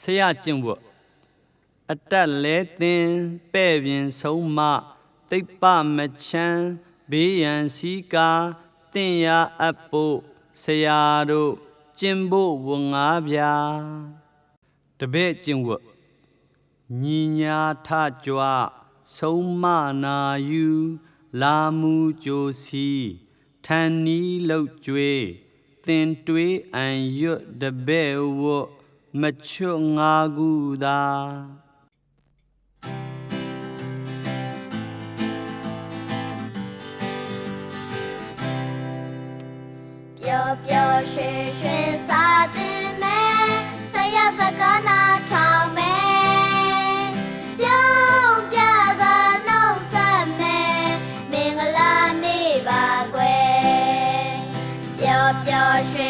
ဆရာကျင့်ဝတ်အတက်လဲသင်ပဲ့ပြင်ဆုံးမတိတ်ပမချမ်းဘေးရန်စီကာတင့်ရအပ်ဖို့ဆရာတို့ကျင့်ဖို့ဝန်ငါးပြာတပည့်ကျင့်ဝတ်ညီညာထကြွဆုံးမနာယူလာမှုကြိုစီထန်နီးလောက်ကျွေးတင်တွေးအံရွတ်တပည့်ဝတ် မချွတ်ငါကူသာပျော်ပျော်ရွှင်ရွှင်စာတင်မယ်ဆရာစကားနာထောင်မယ်ပြောင်းပြကနှုတ်ဆက်မယ်မင်္ဂလာနေ့ပါကွယ်ပျော်ပျော်ရွှင်